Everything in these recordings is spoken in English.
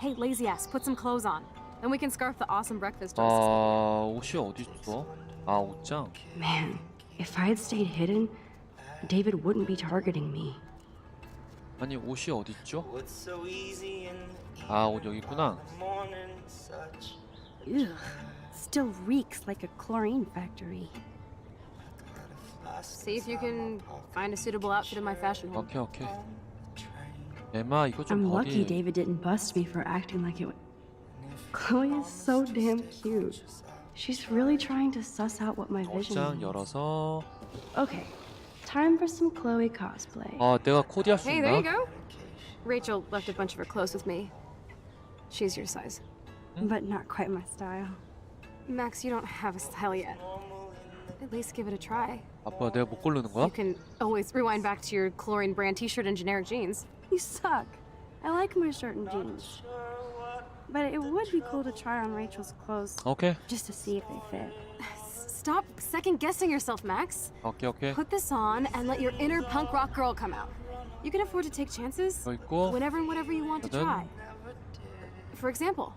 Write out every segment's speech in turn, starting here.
Hey, lazy ass, put some clothes on. Then we can scarf the awesome breakfast dresses. 아 옷이 어디 있어? 아 옷장. Man, if I had stayed hidden, David wouldn't be targeting me. 아니 옷이 어디 있죠? What's so easy in the 아 옷 여기 있구나. morning such Ugh. Still reeks like a chlorine factory. See if you can find a suitable outfit in my fashion home. 오케이 오케이. 에마 이거 좀 I'm lucky 버리. David didn't bust me for acting like it would. Chloe is so damn cute. She's really trying to suss out what my vision 옷장 means. 열어서. Okay, time for some Chloe cosplay. 아 내가 코디할 수 Hey, there you 있나? go. Rachel left a bunch of her clothes with me. She's your size. But not quite my style. Max, you don't have a style yet. At least give it a try. 아빠 내가 못 고르는 거야? You can always rewind back to your chlorine brand t-shirt and generic jeans. You suck. I like my shirt and jeans. But it would be cool to try on Rachel's clothes 오케이 just to see if they fit. S- Stop second guessing yourself, Max. 오케이 오케이. Put this on and let your inner punk rock girl come out. You can afford to take chances 이거 있고. whenever and whatever you want to Then- try. For example,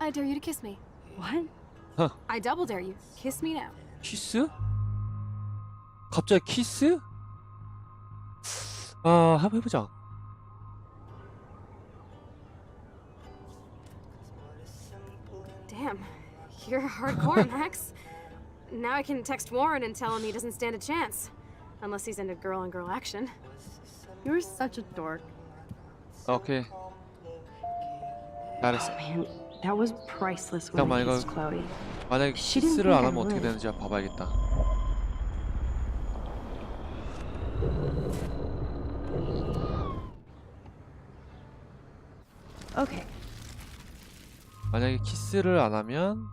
I dare you to kiss me. What? I double dare you. Kiss me now. 키스? 갑자기 키스? 아 한번 해보자. you're hardcore, Max. Now I can text Warren and tell him he doesn't stand a chance. Unless he's into girl on girl action. You're such a dork. 오케이. 잘했어. Man, that was priceless when I 잠깐만, 이거- kissed Chloe. 만약에 She didn't 키스를 think 안 I 하면 어떻게 would. 되는지 한번 봐봐야겠다. Okay, 만약에 키스를 안 하면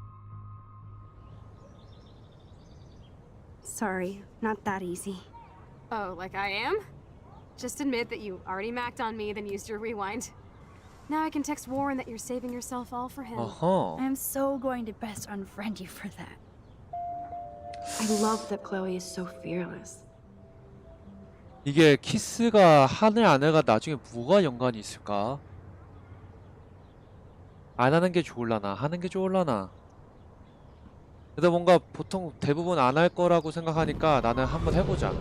sorry, not that easy. Oh, like I am? Just admit that you already macked on me, then used your rewind. Now I can text Warren that you're saving yourself all for him. 어허. I'm so going to best unfriend you for that. I love that Chloe is so fearless. 이게 키스가 하늘 안 해가 나중에 뭐가 연관이 있을까? 안 하는 게 좋을라나 하는 게 좋을라나 근데 뭔가 보통 대부분 안 할 거라고 생각하니까 나는 한번 해보자.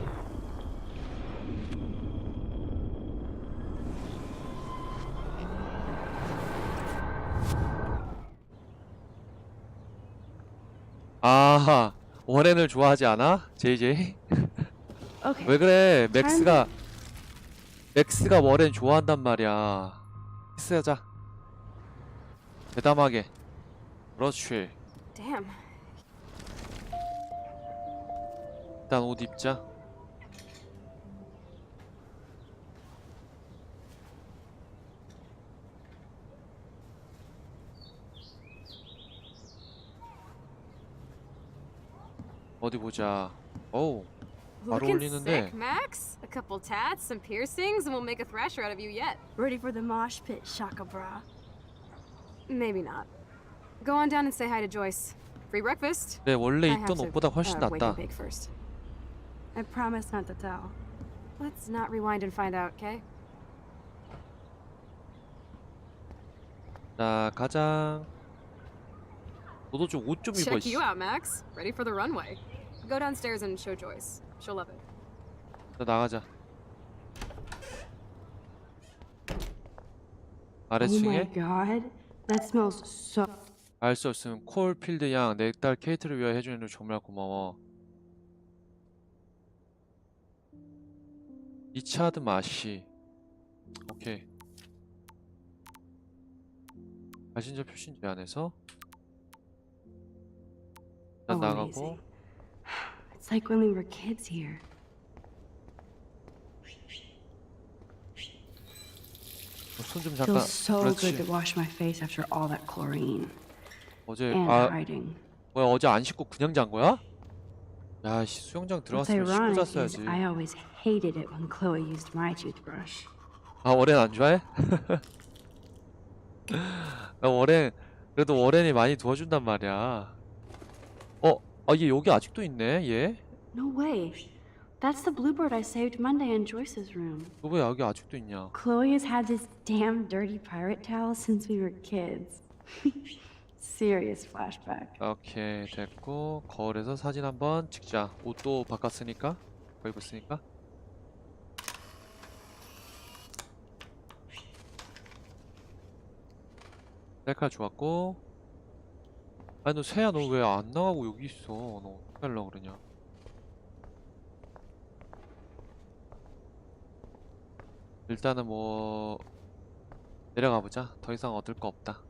아하 워렌을 좋아하지 않아? JJ? Okay, 왜 그래? 맥스가 맥스가 워렌 좋아한단 말이야. 키스하자. 대담하게. 그렇지. Damn. 일단 옷 입자 어디 보자 어우 바로 Looking 어울리는데 sick, Max. A couple tats, some piercings, and we'll make a thrasher out of you yet. ready for the mosh pit, Shaka Bra. Maybe not. Go on down and say hi to Joyce. Free breakfast. 네 원래 I have 있던 to, 옷보다 훨씬 uh, wake 낫다 and bake first. I promise not to tell. Let's not rewind and find out, okay? 자 가자 너도 좀 옷 좀 입어 Check you out, Max. Ready for the runway. Go downstairs and show Joyce. She'll love it. 자 나가자 Oh my 아래층에 god, that smells so. 알 수 없음 콜필드 양 내 딸 케이트를 위하여 해주는 일 정말 고마워 리차드 마시 오케이 발신자 표신 제한에서 일단 Oh, 나가고. It's like when we were kids here. 손좀 잠깐 Feels so good to 그렇지 wash my face after all that chlorine 어제 and 아 hiding. 뭐야 어제 안 씻고 그냥 잔 거야? 야씨 수영장 What's 들어갔으면 씻고 ironic is 잤어야지 I always hated it when Chloe used my toothbrush. 아 워렌 안 좋아해? 나 워렌 그래도 워렌이 많이 도와준단 말이야 어? 아 얘 여기 아직도 있네 얘? No way. That's the bluebird I saved Monday in Joyce's room. 너왜 여기 아직도 있냐? Chloe has had this damn dirty pirate towel since we were kids. Serious flashback. 오케이 됐고 거울에서 사진 한번 찍자. 옷도 바꿨으니까 거 입었으니까. 셀카 좋았고. 아니 너 세야 너 왜 안 나가고 여기 있어? 너 어떻게 하려고 그러냐? 일단은 뭐 내려가 보자. 더 이상 얻을 거 없다.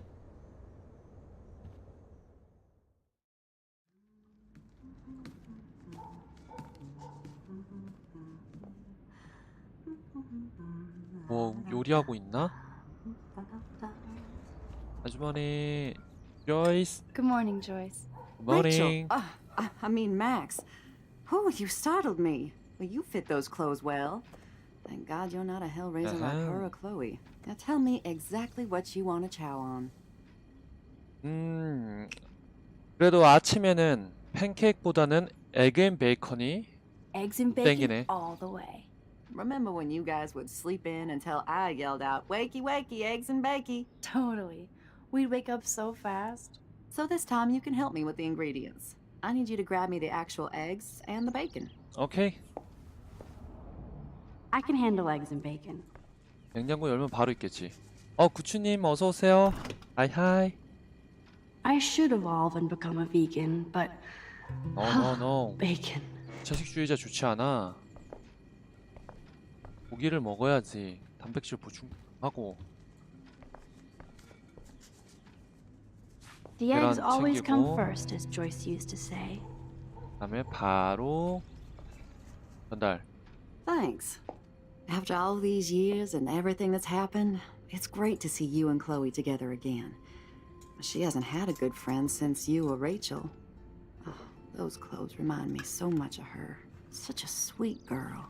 뭐 요리하고 있나? 아주머니 조이스 Good morning, Joyce. 모닝 Rachel. Ah, I, I mean, Max. Oh, you startled me. Well, you fit those clothes well. Thank God you're not a hellraiser like her Uh-huh. or Chloe. Now tell me exactly what you want to chow on. 음 그래도 아침에는 팬케이크보다는 에그 앤 베이컨이 Eggs and bacon bacon 땡기네. all the way. Remember when you guys would sleep in until I yelled out, Wakey, wakey, eggs and bakey? Totally. We'd wake up so fast. So this time you can help me with the ingredients. I need you to grab me the actual eggs and the bacon. 오케이 I can handle eggs and bacon. 냉장고 열면 바로 있겠지 어 구추님 어서 오세요 하이 하이 I should evolve and become a vegan, but 노노노 bacon. 채식주의자 좋지 않아 고기를 먹어야지 단백질 보충하고 The eggs 계란 always come 챙기고. first, as Joyce used to say. 그다음에 바로 전달 Thanks. After all these years and everything that's happened, it's great to see you and Chloe together again. She hasn't had a good friend since you or Rachel. Oh, those clothes remind me so much of her. Such a sweet girl.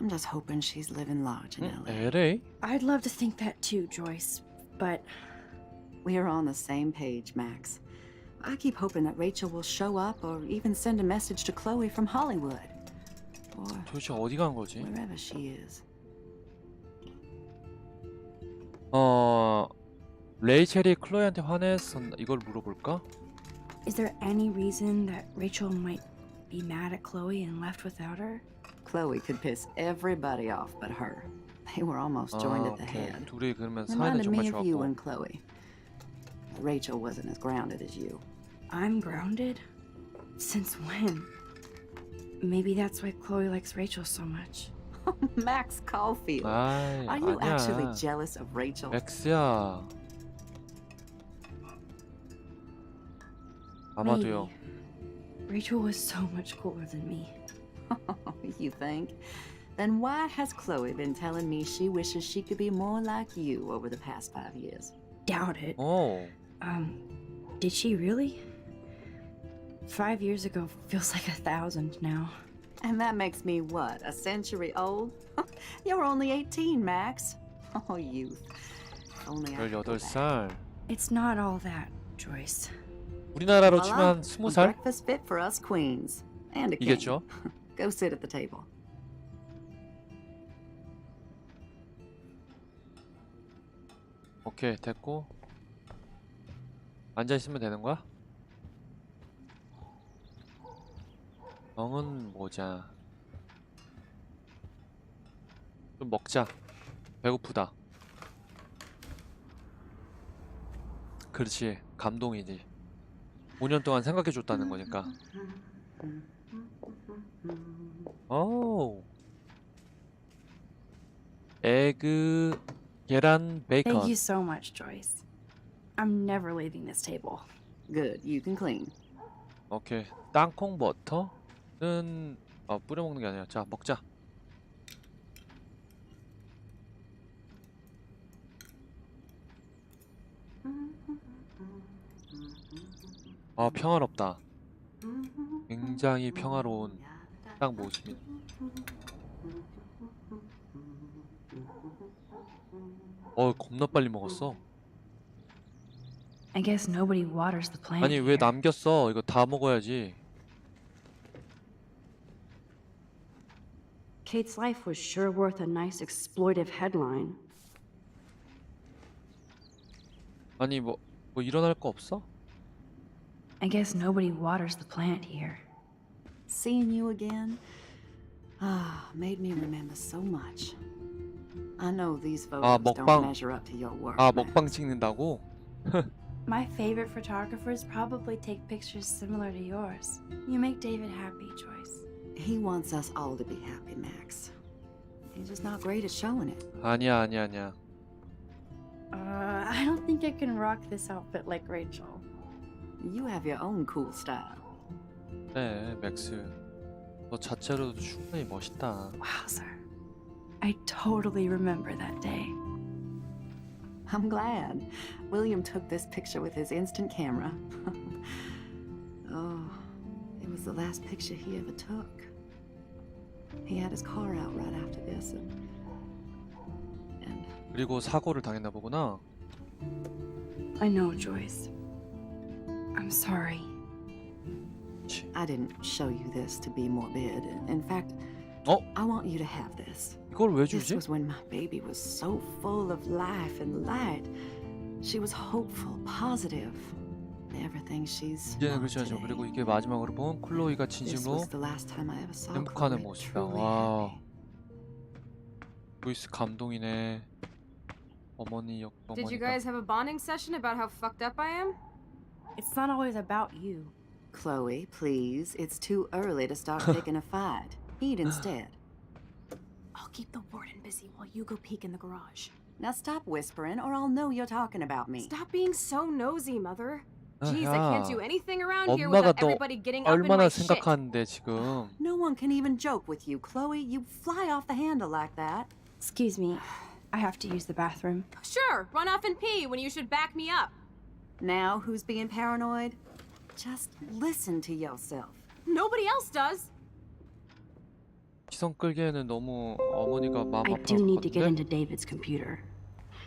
I'm just hoping she's living large in 응? LA. LA? I'd love to think that too, Joyce, but We're on the same page, Max. I keep hoping that Rachel will show up or even send a message to Chloe from Hollywood. Or 도대체 어디 간 거지? wherever she is. 어 레이첼이 클로이한테 화냈었나? 이걸 물어볼까? is there any reason that Rachel might be mad at Chloe and left without her? Chloe could piss everybody off but her. They were almost joined 아, at the 오케이. head. 둘이 그러면 사이는 Reminded 정말 me of you 좋았고 and Chloe. Rachel wasn't as grounded as you. I'm grounded? Since when? Maybe that's why Chloe likes Rachel so much. Max Caulfield. 아이 Are you actually 아니야 jealous of Rachel? X야 아마도요 Maybe. Rachel was so much cooler than me. you think? Then why has Chloe been telling me she wishes she could be more like you over the past five years? Doubt it. 어 Um, did she really? Five years ago feels like a thousand now. And that makes me what, a century old? You're only 18, Max. Oh, youth. If only I could go back. 18살 It's not all that, Joyce. 우리나라로 Voila, 치면 20살? Breakfast fit for us queens. And a king. 이겠죠? Go sit at the table. 오케이 됐고 앉아 있으면 되는 거야? 병은 뭐자 좀 먹자. 배고프다. 그렇지. 감동이지. 5년 동안 생각해줬다는 거니까 오 에그 계란 베이컨 Thank you so much, Joyce. I'm never leaving this table. Good, you can clean. 오케이 땅콩 버터는 어, 뿌려 먹는 게 아니라 자 먹자 아 평화롭다 굉장히 평화로운 딱 모습이 어 겁나 빨리 먹었어 I guess nobody waters the plant. 아니 왜 here. 남겼어 이거 다 먹어야지 Kate's life was sure worth a nice exploitive headline. 아니 뭐뭐 일어날 거 없어? I guess nobody waters the plant here. Seeing you again, ah, made me remember so much. I know these photos 아, don't 먹방. measure up to your work. 아 Max. 먹방 찍는다고? My favorite photographers probably take pictures similar to yours. You make David happy, Joyce. He wants us all to be happy, Max. He's just not great at showing it. 아니야 아니야 아니야. Uh, I don't think I can rock this outfit like Rachel. You have your own cool style. 그래 맥스. 너 자체로도 충분히 멋있다. Wowzer. I totally remember that day. I'm glad. William took this picture with his instant camera. oh, it was the last picture he ever took. He had his car out right after this, and, and 그리고 사고를 당했나 보구나. I know, Joyce. I'm sorry. 치. I didn't show you this to be morbid. In fact, 어? I want you to have this. 이걸 왜 This 주지? was when my baby was so full of life and light. She was hopeful, positive. Everything she's 이제는 not 그렇지 않죠. today. 그리고 이게 마지막으로 본 클로이가 This 진심으로 was the last time I ever saw 행복하는 Chloe 모습이다. truly 와. happy. 루이스 감동이네. 어머니 역 Did you 어머니가. guys have a bonding session about how fucked up I am? It's not always about you. Chloe, please. It's too early to start picking a fight. Eat instead. I'll keep the warden busy while you go peek in the garage. Now stop whispering, or I'll know you're talking about me. Stop being so nosy, mother. 아, Jeez, I can't 야. do anything around here 엄마가 without 너 everybody getting up in my 얼마나 shit. 생각하는데 지금. No one can even joke with you, Chloe. You fly off the handle like that. Excuse me. I have to use the bathroom. Sure, run off and pee when you should back me up. Now who's being paranoid? Just listen to yourself. Nobody else does. 시선 끌기에는 너무 어머니가 마음 I 아파서 do need to get into David's computer.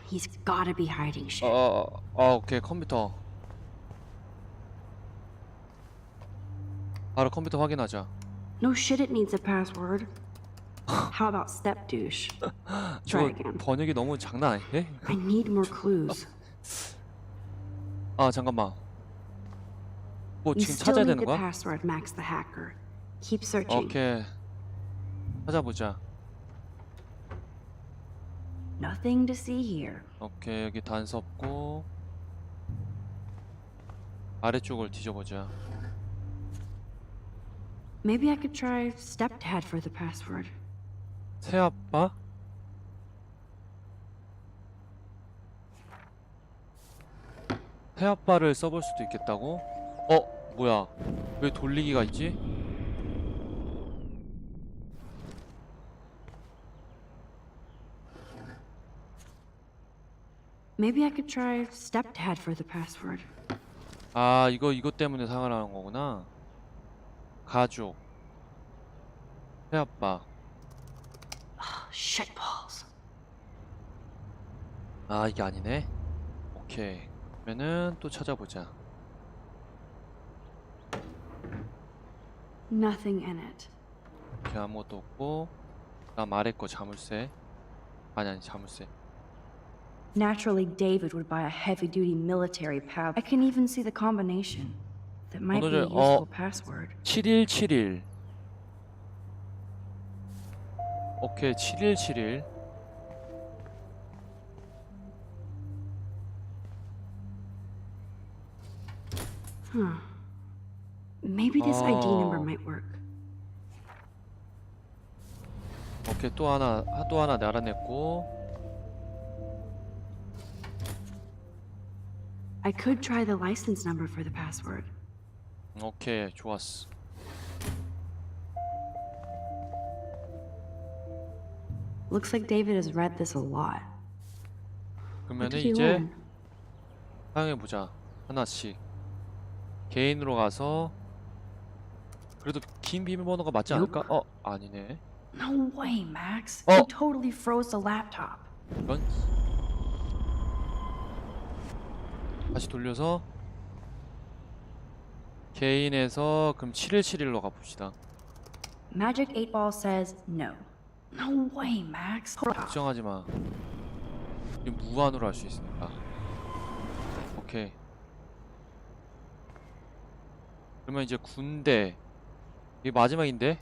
He's gotta be hiding shit. 어, 어, 어, 오케이 컴퓨터. 바로 컴퓨터 확인하자. No shit, it needs a password. How about step douche? Try 이거 again. 번역이 너무 장난 아니네? I need more clues. 아 잠깐만. 뭐 You 지금 still 찾아야 need 되는 the 거야? password, Max the hacker. Keep searching. 오케이. 찾아보자. Nothing to see here. 오케이 여기 단서 없고 아래쪽을 뒤져보자. Maybe I could try stepdad for the password. 새아빠? 새아빠를 써볼 수도 있겠다고? 어? 뭐야? 왜 돌리기가 있지? Maybe I could try stepdad for the password. 아 이거 이거 때문에 상하는 거구나. 가족. 새아빠. Shitballs. 아 이게 아니네. 오케이. 그러면은 또 찾아보자. Nothing in it. 이렇게 아무것도 없고 나 아래 거 자물쇠. 아니 아니 자물쇠. Naturally, David would buy a heavy duty military pad. I can even see the combination. That might be a 번호를- 어. useful password. 7171 오케이 7171 Huh. Maybe this ID number Oh. might work. 오케이 또 하나 아, 또 하나 알아냈고 I could try the license number for the password. 오케이 좋았어 Looks like David has read this a lot. What 그러면은 did he 이제 learn? 사용해 보자 하나씩 개인으로 가서 그래도 긴 비밀번호가 맞지 않을까? 어 아니네 No way, Max. Oh. He totally froze the laptop. 이런 다시 돌려서 개인에서 그럼 7171로 가봅시다 Magic 8 Ball says no. No way, Max. Hold up. 걱정하지 마. 지금 무한으로 할 수 있으니까. 오케이. 그러면 이제 군대. 이게 마지막인데?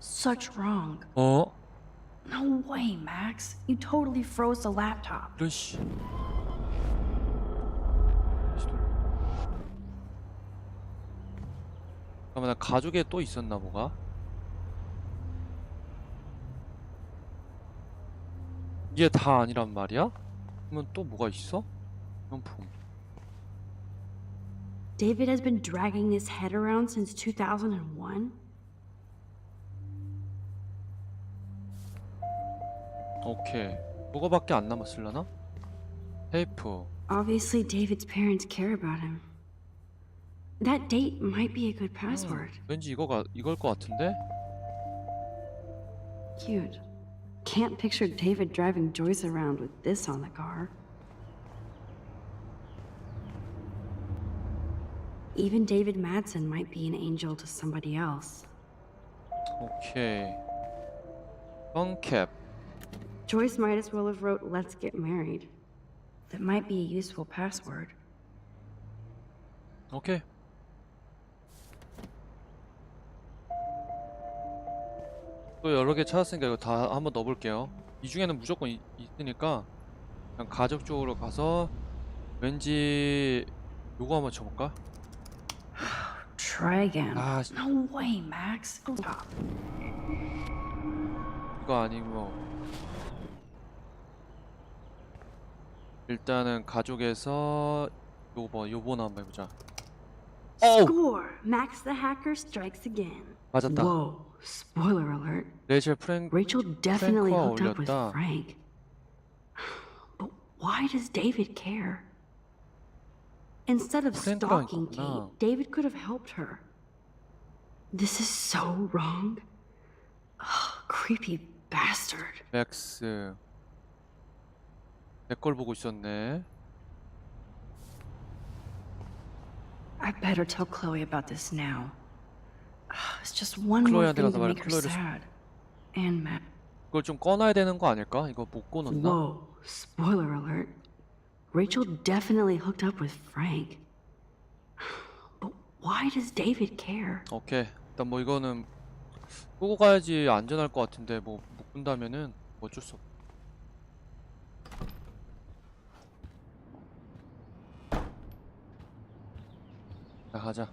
Such wrong. 어? No way, Max. You totally froze the laptop. 이런 씨. 잠깐만 나 가족에 또 있었나 뭐가? 이게 다 아니란 말이야? 그러면 또 뭐가 있어? 명품. David has been dragging his head around since 2001? 오케이. 그거밖에 안 남았을라나? 테이프. Obviously, David's parents care about him. That date might be a good password. 왠지 이거가 이걸 것 같은데? Cute. Can't picture David driving Joyce around with this on the car. Even David Madsen might be an angel to somebody else. 오케이. 펑캡. Joyce might as well have wrote "Let's get married." That might be a useful password. 오케이. 또 여러 개 찾았으니까 이거 다 한번 넣어볼게요. 이 중에는 무조건 이- 있으니까 그냥 가족 쪽으로 가서 왠지 요거 한번 쳐볼까? Try again. 아, 씨, No way, Max. Stop. 이거 아니고 일단은 가족에서 요번 요번 한번 해보자. 어우 Score! Max the hacker strikes again. 맞았다. Whoa. Spoiler alert. 레이첼 프랭 Rachel definitely 프랭크와 hooked up with 어울렸다. Frank. But why does David care? Instead of 프랭크랑 stalking 있구나. Kate, David could have helped her. This is so wrong. Ugh, creepy bastard. 맥스 내 걸 보고 있었네. I better tell Chloe about this now. Ugh, It's just one more 클로이한테 thing 가서 to 말해, make her 클로이를 sad. And Matt. 그걸 좀 꺼놔야 되는 거 아닐까? 이거 못 꺼놓나? Whoa, spoiler alert. Rachel definitely hooked up with Frank. But why does David care? 오케이. 일단 뭐 이거는 끄고 가야지 안전할 것 같은데 뭐못 끈다면은 뭐 어쩔 수 없. 자 가자.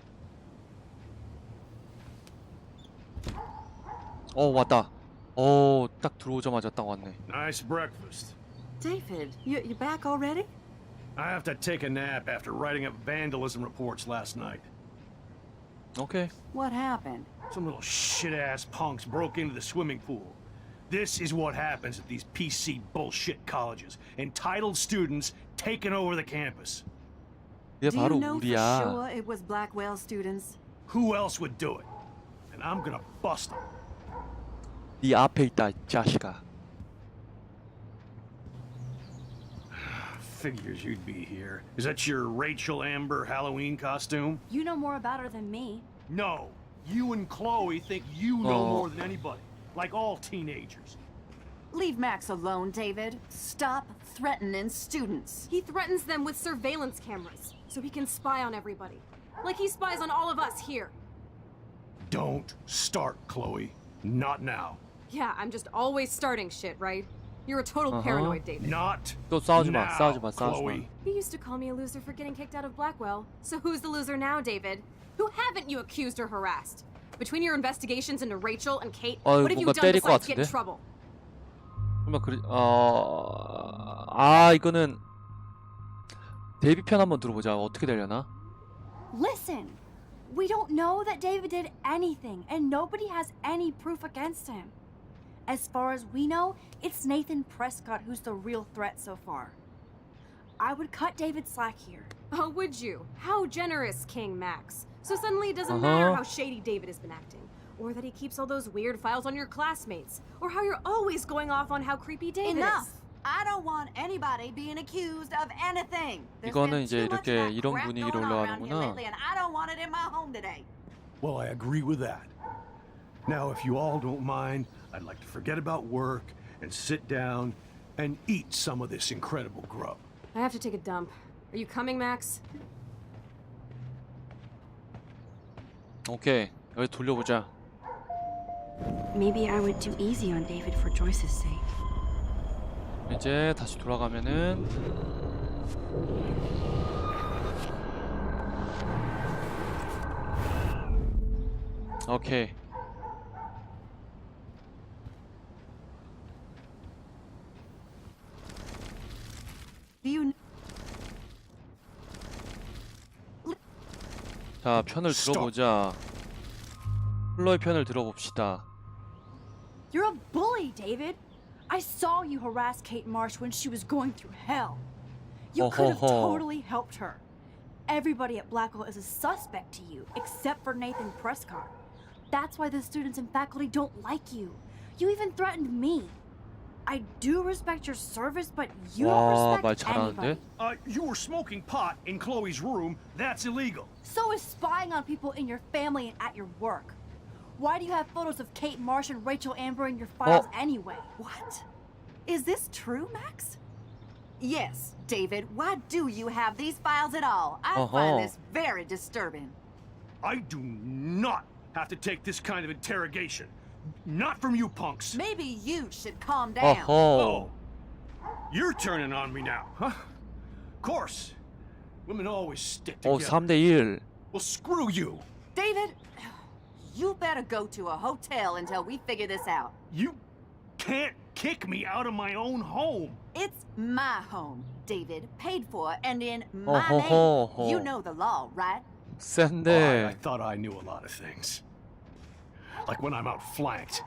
어 왔다. 어딱 들어오자마자 딱 왔네. Nice breakfast. David, you, you back already? I have to take a nap after writing up vandalism reports last night. 오케이. What happened? Some little shit ass punks broke into the swimming pool. This is what happens at these PC bullshit colleges. Entitled students taking over the campus. 얘 Do 바로 you know 우리야. for sure it was Blackwell students? Who else would do it? And I'm gonna bust them. 네 앞에 있다 이 자식아. Figures you'd be here. Is that your Rachel Amber Halloween costume? You know more about her than me. No. You and Chloe think you know Oh. more than anybody. Like all teenagers. Leave Max alone, David. Stop threatening students. He threatens them with surveillance cameras so he can spy on everybody. Like he spies on all of us here. Don't start, Chloe. Not now. Yeah, I'm just always starting shit, right? You're a total Uh-huh. paranoid, David. Not 또 싸우지 마. now, 싸우지 마. 싸우지 마. Chloe. You used to call me a loser for getting kicked out of Blackwell. So who's the loser now, David? Who haven't you accused or harassed? Between your investigations into Rachel and Kate, 어, what have you 뭔가 done 때릴 것 besides get in 같은데? trouble? 정말 그리 어... 아 이거는 데뷔 편 한번 들어보자. 어떻게 되려나? Listen, we don't know that David did anything, and nobody has any proof against him. As far as we know, it's Nathan Prescott who's the real threat so far. I would cut David slack here. Oh, would you? How generous, King Max. So suddenly it doesn't matter Uh-huh. how shady David has been acting, or that he keeps all those weird files on your classmates, or how you're always going off on how creepy David Enough. is. I don't want anybody being accused of anything. There's 이거는 been 이제 too much 이렇게 of that 이런 crap 분위기로 going on around here 올라가는구나. lately, and I don't want it in my home today. Well, I agree with that. Now, if you all don't mind, I'd like to forget about work and sit down and eat some of this incredible grub. I have to take a dump. Are you coming, Max? 오케이 여기 돌려보자 Maybe I would do easy on David for Joyce's sake. 이제 다시 돌아가면은 오케이 자 편을 Stop. 들어보자 플로의 편을 들어봅시다 You're a bully, David. I saw you harass Kate Marsh when she was going through hell. You could have Ho-ho-ho. totally helped her. Everybody at Blackwell is a suspect to you, except for Nathan Prescott. That's why the students and faculty don't like you. You even threatened me. I do respect your service, but you 와, don't 말 respect 잘하는데? anybody. Uh, you were smoking pot in Chloe's room. That's illegal. So is spying on people in your family and at your work. Why do you have photos of Kate Marsh and Rachel Amber in your files anyway? What? Is this true, Max? Yes, David. Why do you have these files at all? I Uh-huh. find this very disturbing. I do not have to take this kind of interrogation. Not from you punks. Maybe you should calm down. 어허 Oh, you're turning on me now, huh? Of course. Women always stick 어 together. 3대1 Well, screw you. David, you better go to a hotel until we figure this out. You can't kick me out of my own home. It's my home, David, paid for and in Oh, my ho, ho, ho. name. You know the law, right? I, I 센데 thought I knew a lot of things. Like when I'm outflanked.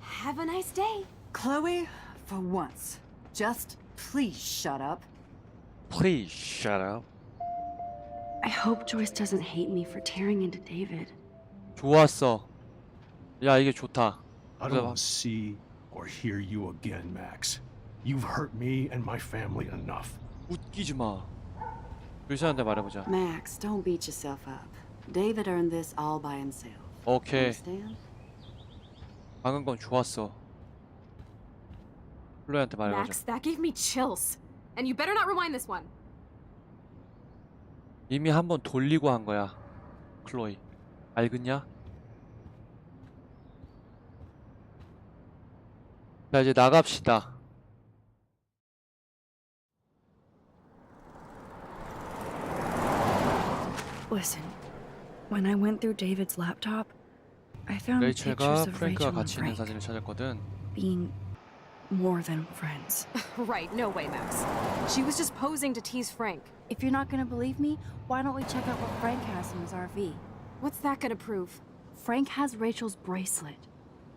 Have a nice day. Chloe, for once, just please shut up. Please shut up I hope Joyce doesn't hate me for tearing into David. 좋았어 야 이게 좋다 I 그래, don't want to see or hear you again, Max. You've hurt me and my family enough. 웃기지 마 루시한테 말해보자 Max, don't beat yourself up. David earned this all by himself. 오케이? 방금 건 좋았어 플로이한테 말해보자 Max, that gave me chills. And you better not rewind this one. 이미 한 번 돌리고 한 거야 클로이 알겠냐? 자 이제 나갑시다 Listen, when I went through David's laptop, I found pictures 레이첼과 of 프랭크가 Rachel and 같이 있는 Frank 사진을 찾았거든 being more than friends. Right, no way, Max. She was just posing to tease Frank. If you're not gonna believe me, why don't we check out what Frank has in his RV? What's that gonna prove? Frank has Rachel's bracelet.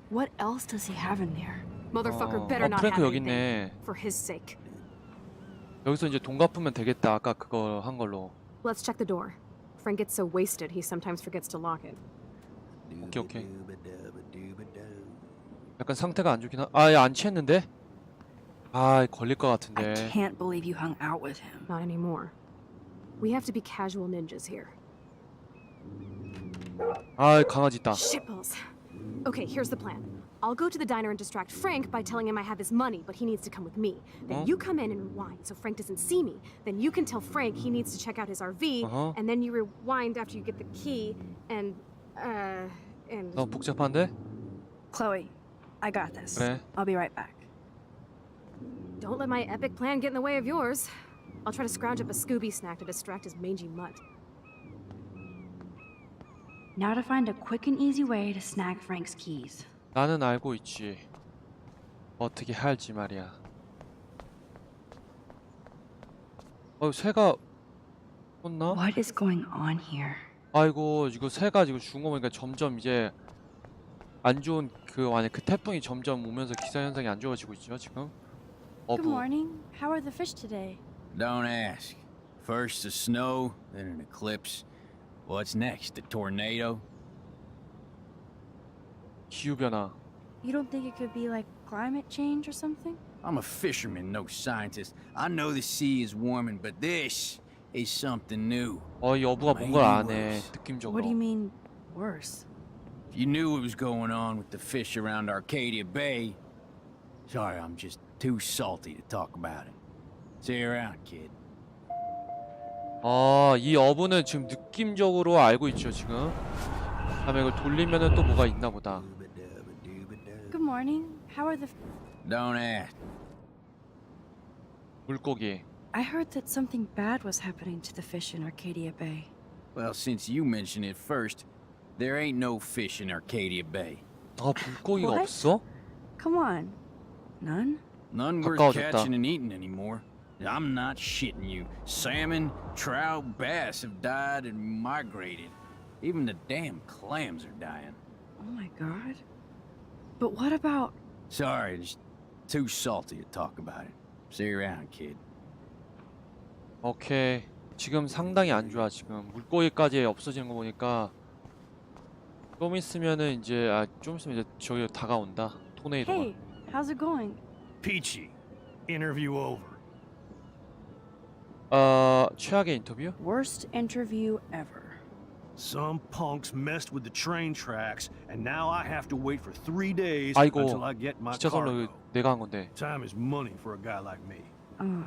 What else does he have in there? Motherfucker 어, better 어 not 프랭크 have 여기 anything. 있네 For his sake. 여기서 이제 돈 갚으면 되겠다 아까 그거 한 걸로 Let's check the door. Frank gets so wasted, he sometimes forgets to lock it. 오케이 오케이 약간 상태가 안 좋긴 하... 아얘안 취했는데? 아 걸릴 것 I 같은데 can't believe you hung out with him. Not anymore. We have to be casual ninjas here. 아 강아지 있다 Shitballs. Okay, here's the plan. I'll go to the diner and distract Frank by telling him I have his money, but he needs to come with me. Then Huh? you come in and rewind so Frank doesn't see me. Then you can tell Frank he needs to check out his RV, Uh-huh. and then you rewind after you get the key, and uh, and 너무 복잡한데? Chloe, I got this. 그래 I'll be right back. don't let my epic plan get in the way of yours. I'll try to scrounge up a Scooby snack to distract his mangy mutt. Now to find a quick and easy way to snag Frank's keys. 나는 알고 있지 어떻게 할지 말이야 어 새가 컸나? What is going on here? 아이고 이거 새가 지금 죽은 거 보니까 점점 이제 안 좋은 그 만약 그 태풍이 점점 오면서 기상 현상이 안 좋아지고 있죠 지금 Good 어부 morning. How are the fish today? Don't ask. First the snow, then an eclipse. What's next? A tornado? 기후 변화 You don't think it could be like climate change or something? I'm a fisherman, no scientist. I know the sea is warming, but this is something new. 어이 어부가 뭔걸 아네 느낌적으로 What do you mean worse? If you knew what was going on with the fish around Arcadia Bay. Sorry, I'm just too salty to talk about it. See you around, kid. 아, 이 어부는 지금 느낌적으로 알고 있죠, 지금. 다음에 이걸 돌리면은 또 뭐가 있나 보다. Good morning. How are the. Don't ask. 물고기. I heard that something bad was happening to the fish in Arcadia Bay. Well, since you mentioned it first, there ain't no fish in Arcadia Bay. 아, 물고기가 What? 없어? Come on. None? None worth 가까워졌다. catching and eating anymore. I'm not shitting you. Salmon, trout, bass have died and migrated. Even the damn clams are dying. Oh my god. But what about. Sorry, just too salty to talk about it. See you around, kid. 오케이. 지금 상당히 안 좋아, 지금. 물고기까지 없어지는 거 보니까 좀 있으면은 이제 아, 좀 있으면 이제 저기 다가온다. 토네이도가. Hey, how's it going? Peachy. Interview over. 어, 최악의 인터뷰? Worst interview ever. Some punks messed with the train tracks, and now I have to wait for three days 아이고, until I get my 기차 선로 cargo. 내가 한 건데. Time is money for a guy like me. Oh.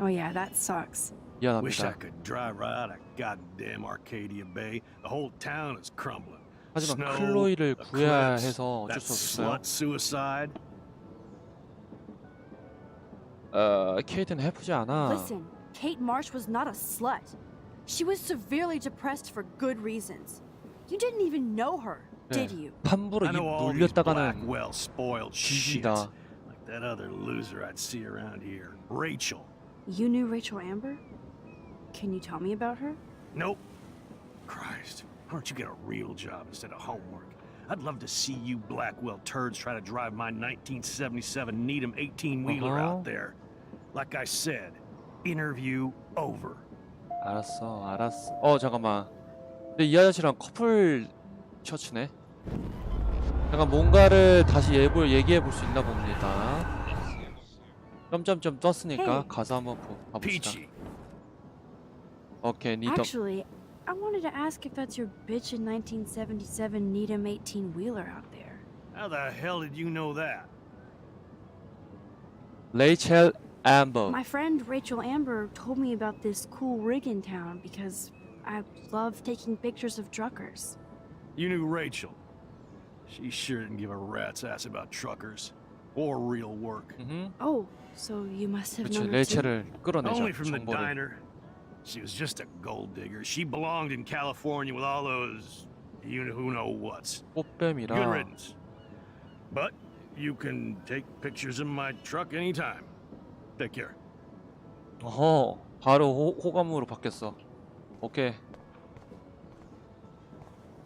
Oh yeah, that sucks. Wish I 미안합니다. could drive right out of goddamn Arcadia Bay. The whole town is crumbling. 하지만 Snow, 클로이를 구해야 eclipse, 해서 어쩔 that 수 없어요. slut suicide. 어, 케이트는 해프지 않아. Listen, Kate Marsh was not a slut. She was severely depressed for good reasons. You didn't even know her, 네. did you? 함부로 I 입 know all these black, 놀렸다가는 well-spoiled shit. 뒤진다. Like that other loser I'd see around here, Rachel. You knew Rachel Amber? Can you tell me about her? Nope. Christ, why don't you get a real job instead of homework? I'd love to see you Blackwell turds try to drive my 1977 Needham 18-wheeler Uh-huh. out there. Like I said, interview over. 알았어, 알았어. 어, 잠깐만. 근데 이 아저씨랑 커플 셔츠네. 잠깐 뭔가를 다시 예볼 얘기해 볼 수 있나 봅니다. 점점점 떴으니까 Hey. 가서 한번 보, 봐봅시다. Peachy. 오케이, 니더. Actually, I wanted to ask if that's your bitch in 1977 Needham 18 wheeler out there. How the hell did you know that? 레이첼 앰버. My friend Rachel Amber told me about this cool rig in town because I love taking pictures of truckers. You knew Rachel. She sure didn't give a rat's ass about truckers. Or real work. 음, Oh, so you must have 그렇지. known her too. 레이첼을 끌어내죠. Only from the 정보를. diner. She was just a gold digger. She belonged in California with all those you know who know what's. Good 꽃뱀이라. riddance. But you can take pictures of my truck anytime. Take care. 어허, 바로 호, 호감으로 바뀌었어. 오케이.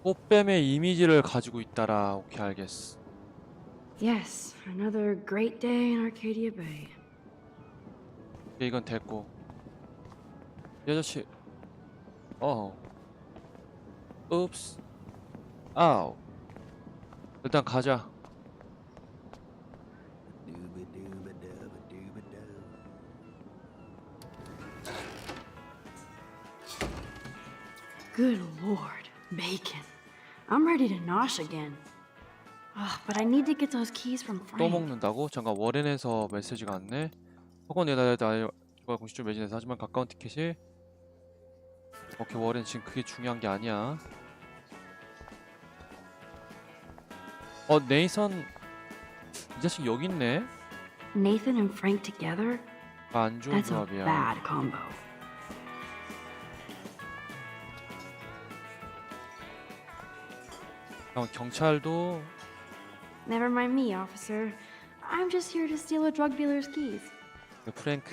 꽃뱀의 이미지를 가지고 있다라. 오케이, 알겠어. Yes, another great day in Arcadia Bay. 오케이, 이건 됐고. 이 아저씨. 어. 읍스. 아우. 일단 가자. Good lord, bacon. I'm ready to nosh again. Ugh, but I need to get those keys from 또 Frank. 먹는다고? 잠깐 워렌에서 메시지가 왔네. 학원 여다다 주가 공식적 매진에서 하지만 가까운 티켓이 오케이 워렌 지금 그게 중요한 게 아니야. 어 네이선 이 자식 여기 있네. Nathan and Frank together? 아, 안 좋은 That's a 조합이야. bad combo. 형 경찰도 Never mind me, officer. I'm just here to steal a drug dealer's keys. Frank,